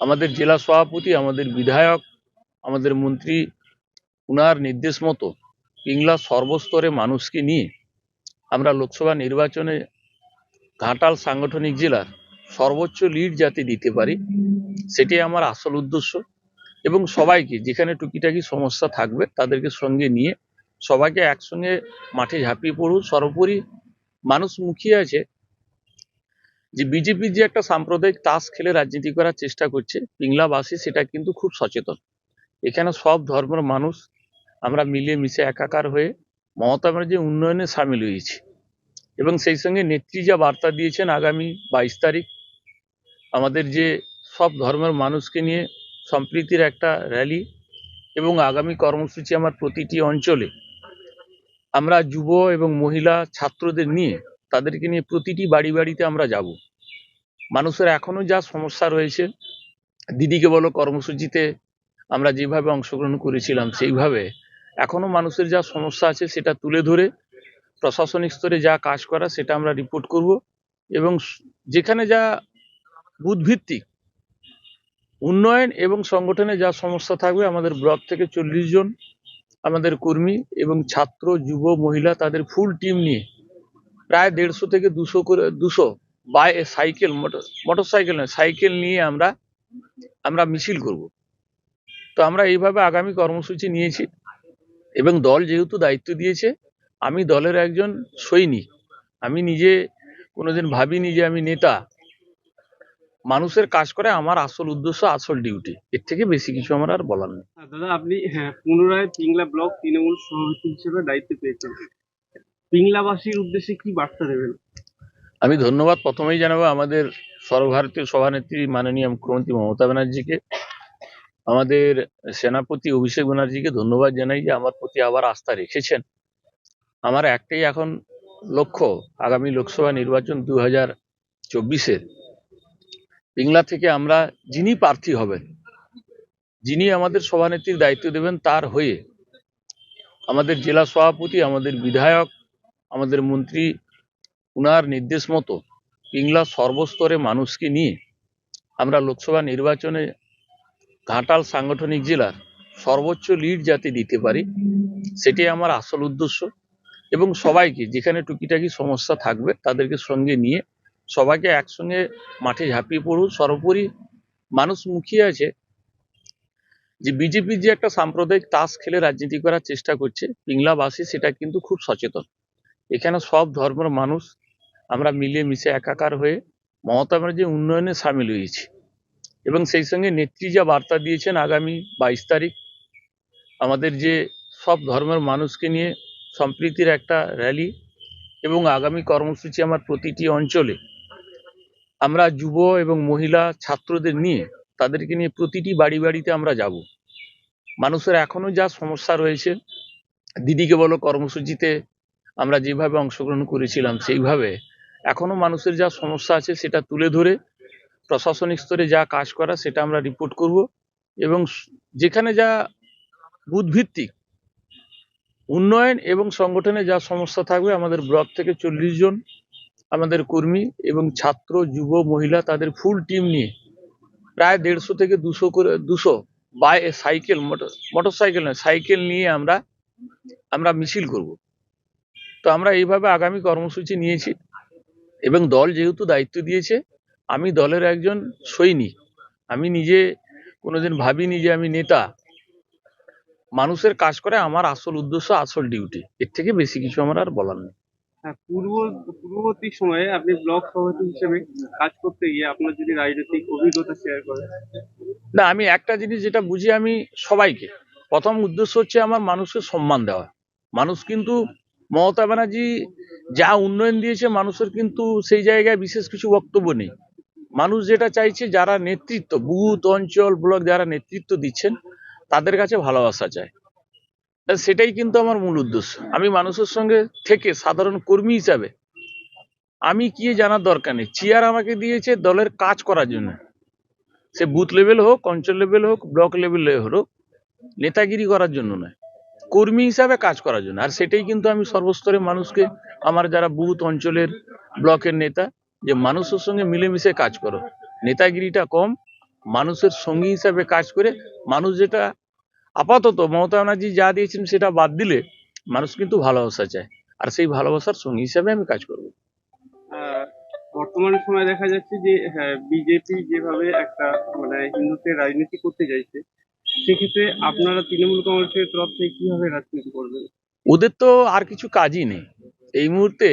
আমাদের জেলা সভাপতি, আমাদের বিধায়ক, আমাদের মন্ত্রী, উনার নির্দেশ মতো পিংলা সর্বস্তরে মানুষকে নিয়ে আমরা লোকসভা নির্বাচনে ঘাটাল সাংগঠনিক জেলার সর্বোচ্চ লিড যাতে দিতে পারি, সেটাই আমার আসল উদ্দেশ্য। এবং সবাইকে, যেখানে টুকিটাকি সমস্যা থাকবে, তাদেরকে সঙ্গে নিয়ে সবাইকে একসঙ্গে মাঠে ঝাঁপিয়ে পড়ুন। সর্বোপরি মানুষ মুখিয়ে আছে যে বিজেপির যে একটা সাম্প্রদায়িক তাস খেলে রাজনীতি করার চেষ্টা করছে, পিংলাবাসী সেটা কিন্তু খুব সচেতন। এখানে সব ধর্মের মানুষ আমরা মিলে মিশে একাকার হয়ে মমতা ব্যানার্জির উন্নয়নে সামিল হয়েছি এবং সেই সঙ্গে নেত্রী যা বার্তা দিয়েছেন আগামী বাইশ তারিখ, আমাদের যে সব ধর্মের মানুষকে নিয়ে সম্প্রীতির একটা র্যালি এবং আগামী কর্মসূচি আমার প্রতিটি অঞ্চলে, আমরা যুব এবং মহিলা ছাত্রদের নিয়ে তাদেরকে নিয়ে প্রতিটি বাড়ি বাড়িতে আমরা যাব। মানুষের এখনও যা সমস্যা রয়েছে, দিদিকে বলো কর্মসূচিতে আমরা যেভাবে অংশগ্রহণ করেছিলাম সেইভাবে, এখনও মানুষের যা সমস্যা আছে সেটা তুলে ধরে প্রশাসনিক স্তরে যা কাজ করা সেটা আমরা রিপোর্ট করব এবং যেখানে যা বুথভিত্তিক উন্নয়ন এবং সংগঠনে যা সমস্যা থাকবে, আমাদের ব্লক থেকে চল্লিশ জন আমাদের কর্মী এবং ছাত্র, যুব, মহিলা তাদের ফুল টিম নিয়ে প্রায় দেড়শো থেকে দুশো করে, দুশো bicycle motor motorcycle নয় সাইকেল নিয়ে আমরা আমরা মিছিল করব। তো আমরা এইভাবে আগামী কর্মসূচি নিয়েছি এবং দল যেহেতু দায়িত্ব দিয়েছে, আমি দলের একজন সৈনিক। আমি নিজে কোনোদিন ভাবিনি যে আমি নেতা। মানুষের কাজ করে আমার আসল উদ্দেশ্য, আসল ডিউটি এর থেকে বেশি কিছু আমার আর বলার নেই। দাদা, আপনি হ্যাঁ পুনরায় পিংলা ব্লক তৃণমূল সভাপতি হিসেবে দায়িত্ব পেয়েছেন। পিংলাবাসীর উদ্দেশ্যে কি বার্তা দেবেন? আমি ধন্যবাদ। প্রথমেই জানাব, আমাদের সর্বভারতীয় সভানেত্রী মাননীয় মুখ্যমন্ত্রী মমতা ব্যানার্জিকে, আমাদের সেনাপতি অভিষেক ব্যানার্জিকে ধন্যবাদ জানাই যে আমার প্রতি আবার আস্থা রেখেছেন। আমার একটাই এখন লক্ষ্য, আগামী লোকসভা নির্বাচন দু হাজার চব্বিশের। পিংলা থেকে আমরা যিনি প্রার্থী হবেন, যিনি আমাদের সভানেত্রীর দায়িত্ব দেবেন তার হয়ে আমাদের জেলা সভাপতি, আমাদের বিধায়ক আমাদের মন্ত্রী উনার নির্দেশ মতো পিংলা সর্বস্তরে মানুষকে নিয়ে আমরা লোকসভা নির্বাচনে ঘাটাল সাংগঠনিক জেলার সর্বোচ্চ লিড যাতে দিতে পারি, সেটাই আমার আসল উদ্দেশ্য। এবং সবাইকে যেখানে টুকিটাকি সমস্যা থাকবে তাদেরকে সঙ্গে নিয়ে সবাইকে একসঙ্গে মাঠে ঝাঁপিয়ে পড়ুন। সর্বোপরি মানুষ মুখিয়ে আছে যে বিজেপির যে একটা সাম্প্রদায়িক তাস খেলে রাজনীতি করার চেষ্টা করছে পিংলাবাসী সেটা কিন্তু খুব সচেতন। এখানে সব ধর্মের মানুষ আমরা মিলে মিশে একাকার হয়ে মমতা ব্যানার্জির উন্নয়নে সামিল হয়েছি। এবং সেই সঙ্গে নেত্রী যা বার্তা দিয়েছেন আগামী বাইশ তারিখ, আমাদের যে সব ধর্মের মানুষকে নিয়ে সম্প্রীতির একটা র্যালি এবং আগামী কর্মসূচি আমার প্রতিটি অঞ্চলে, আমরা যুব এবং মহিলা ছাত্রদের নিয়ে তাদেরকে নিয়ে প্রতিটি বাড়ি বাড়িতে আমরা যাব। মানুষের এখনও যা সমস্যা রয়েছে, দিদিকে বলো কর্মসূচিতে আমরা যেভাবে অংশগ্রহণ করেছিলাম সেইভাবে। এখনও মানুষের যা সমস্যা আছে সেটা তুলে ধরে প্রশাসনিক স্তরে যা কাজ করা সেটা আমরা রিপোর্ট করব এবং যেখানে যা বুথভিত্তিক উন্নয়ন এবং সংগঠনে যা সমস্যা থাকবে আমাদের ব্লক থেকে চল্লিশ জন আমাদের কর্মী এবং ছাত্র, যুব, মহিলা তাদের ফুল টিম নিয়ে প্রায় দেড়শো থেকে দুশো করে, দুশো bicycle motor motorcycle নয় সাইকেল নিয়ে আমরা আমরা মিছিল করব। তো আমরা এইভাবে আগামী কর্মসূচি নিয়েছি। এবং দল যেহেতু দায়িত্ব দিয়েছে আমি দলের একজন সৈনিক। আমি নিজে কোনোদিন ভাবিনি যে আমি নেতা। মানুষের কাজ করে আমার আসল উদ্দেশ্য আসল ডিউটি এর থেকে বেশি কিছু আমার আর বলার নেই। হ্যাঁ পূর্ব পূর্ববর্তী সময়ে আপনি ব্লক সভাপতি হিসেবে কাজ করতে গিয়ে আপনার যদি রাজনৈতিক অভিজ্ঞতা শেয়ার করেন। না আমি একটা জিনিস যেটা বুঝি আমি সবাইকে। প্রথম উদ্দেশ্য হচ্ছে আমার মানুষকে সম্মান দেওয়া। মানুষ কিন্তু মমতা ব্যানার্জি যা উন্নয়ন দিয়েছে, মানুষের কিন্তু সেই জায়গায় বিশেষ কিছু বক্তব্য নেই। মানুষ যেটা চাইছে, যারা নেতৃত্ব, বুথ, অঞ্চল, ব্লক যারা নেতৃত্ব দিচ্ছেন, তাদের কাছে ভালোবাসা চায়। সেটাই কিন্তু আমার মূল উদ্দেশ্য। আমি মানুষের সঙ্গে থেকে সাধারণ কর্মী হিসাবে আমি কি জানার দরকার নেই। চেয়ার আমাকে দিয়েছে দলের কাজ করার জন্য। সে বুথ লেভেল হোক, অঞ্চল লেভেল হোক, ব্লক লেভেল হোক, নেতাগিরি করার জন্য নয়। কর্মী হিসাবে কাজ করার জন্য। আর সেটাই কিন্তু আমি সর্বস্তরের মানুষকে, আমার যারা বুথ অঞ্চলের ব্লকের নেতা, যে মানুষের সঙ্গে মিলেমিশে কাজ করো। নেতাগিরিটা কম, মানুষের সঙ্গী হিসাবে কাজ করে, মানুষ যেটা আপাতত মমতা ব্যানার্জি যা দিয়েছেন সেটা বাদ দিলে মানুষ কিন্তু ভালোবাসা চায়। আর সেই ভালোবাসার সঙ্গী হিসাবে আমি কাজ করব। বর্তমান সময়ে দেখা যাচ্ছে যে বিজেপি যেভাবে একটা মানে হিন্দুত্বের রাজনীতি করতে চাইছে সেক্ষেত্রে আপনারা তৃণমূল কংগ্রেসের তরফ থেকে কীভাবে রাজনীতি করবেন? ওদের তো আর কিছু কাজই নেই। এই মুহূর্তে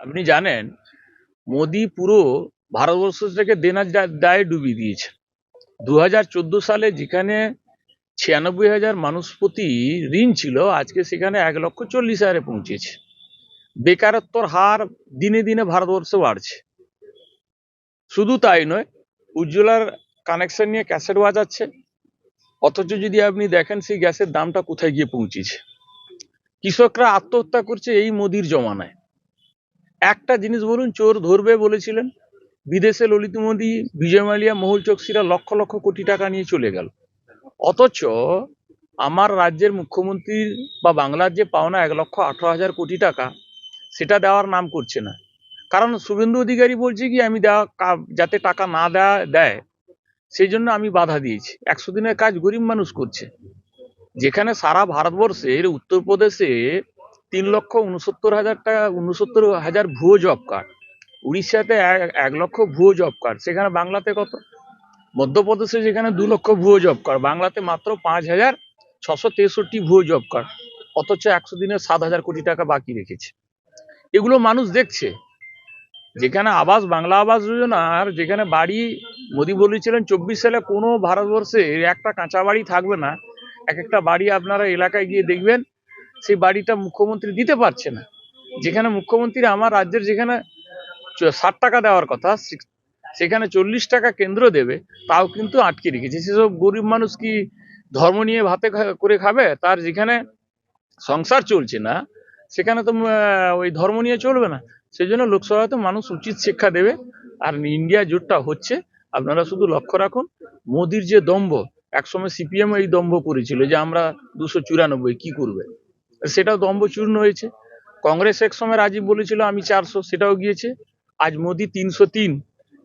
আপনি জানেন, মোদি পুরো ভারতবর্ষ থেকে দেনার দায়ে ডুবিয়ে দিয়েছে। দু হাজার চোদ্দ সালে যেখানে ছিয়ানব্বই হাজার মানুষ প্রতি ঋণ ছিল, আজকে সেখানে এক লক্ষ চল্লিশ হাজারে পৌঁছেছে। বেকারত্বর হার দিনে দিনে ভারতবর্ষে বাড়ছে। শুধু তাই নয়, উজ্জ্বলার কানেকশন নিয়ে ক্যাসেট বাজাচ্ছে। অথচ যদি আপনি দেখেন সেই গ্যাসের দামটা কোথায় গিয়ে পৌঁছেছে। কৃষকরা আত্মহত্যা করছে এই মোদির জমানায়। একটা জিনিস বলুন, চোর ধরবে বলেছিলেন। বিদেশে ললিত মোদি, বিজয় মালিয়া, মহুল চোকসিরা লক্ষ লক্ষ কোটি টাকা নিয়ে চলে গেল। অথচ আমার রাজ্যের মুখ্যমন্ত্রীর বা বাংলার যে পাওনা এক লক্ষ আঠারো হাজার কোটি টাকা, সেটা দেওয়ার নাম করছে না। কারণ শুভেন্দু অধিকারী বলছে কি, আমি দেওয়া যাতে টাকা না দেওয়া দেয় সেই জন্য আমি বাধা দিয়েছি। একশো দিনের কাজ গরিব মানুষ করছে। যেখানে সারা ভারতবর্ষের উত্তরপ্রদেশে তিন লক্ষ উনসত্তর হাজার টাকা, উনসত্তর হাজার ভুয়ো জব কার্ড উড়িষ্যাতে এক- লক্ষ ভুয়ো জব কার্ড সেখানে বাংলাতে কত? মধ্যপ্রদেশে যেখানে দু লক্ষ ভুয়ো জব কার্ড বাংলাতে মাত্র পাঁচ হাজার ছশো তেষট্টি ভুয়ো জব কার্ড অথচ একশো দিনে সাত হাজার কোটি টাকা বাকি রেখেছে। এগুলো মানুষ দেখছে। যেখানে আবাস, বাংলা আবাস যোজনার যেখানে বাড়ি, মোদী বলেছিলেন চব্বিশ সালে কোনো ভারতবর্ষে একটা কাঁচা বাড়ি থাকবে না। এক একটা বাড়ি আপনারা এলাকায় গিয়ে দেখবেন, সেই বাড়িটা মুখ্যমন্ত্রী দিতে পারছে না। যেখানে মুখ্যমন্ত্রী আমার রাজ্যের যেখানে ষাট টাকা দেওয়ার কথা সেখানে চল্লিশ টাকা কেন্দ্র দেবে, তাও কিন্তু আটকে রেখেছে। সেসব গরিব মানুষ কি ধর্ম নিয়ে ভাতে করে খাবে? তার যেখানে সংসার চলছে না সেখানে তো ওই ধর্ম নিয়ে চলবে না। সেই জন্য লোকসভাতে মানুষ উচিত শিক্ষা দেবে। আর ইন্ডিয়া জোটটা হচ্ছে, আপনারা শুধু লক্ষ্য রাখুন, মোদির যে দম্ভ, একসময় সিপিএম এই দম্ভ করেছিল যে আমরা দুশো চুরানব্বই কি করবে? সেটাও দম্ভ চূর্ণ হয়েছে। কংগ্রেস এক সময় রাজীব বলেছিল, আমি চারশো সেটাও গিয়েছে। আজ মোদি তিনশো তিন।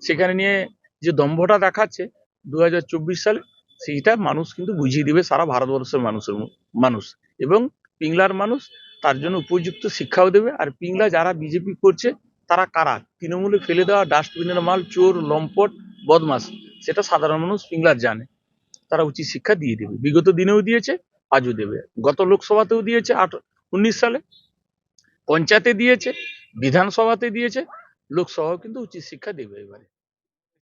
সেখানে নিয়ে যে দম্ভটা দেখাচ্ছে দু হাজার চব্বিশ সালে, সেইটা মানুষ কিন্তু বুঝিয়ে দিবে, সারা ভারতবর্ষের মানুষের মানুষ। এবং পিংলার মানুষ তার জন্য উপযুক্ত শিক্ষাও দেবে। আর পিংলা যারা বিজেপি করছে, তারা কারা? তৃণমূলে ফেলে দেওয়া ডাস্টবিনের মাল, চোর, লম্পট বদমাস সেটা সাধারণ মানুষ পিংলার জানে। তারা উচিত শিক্ষা দিয়ে দেবে। বিগত দিনেও দিয়েছে, আজও দেবে। গত লোকসভাতেও দিয়েছে আট, উনিশ সালে। পঞ্চায়েতে দিয়েছে, বিধানসভাতে দিয়েছে। লোকসভাও কিন্তু উচিত শিক্ষা দেবে এবারে।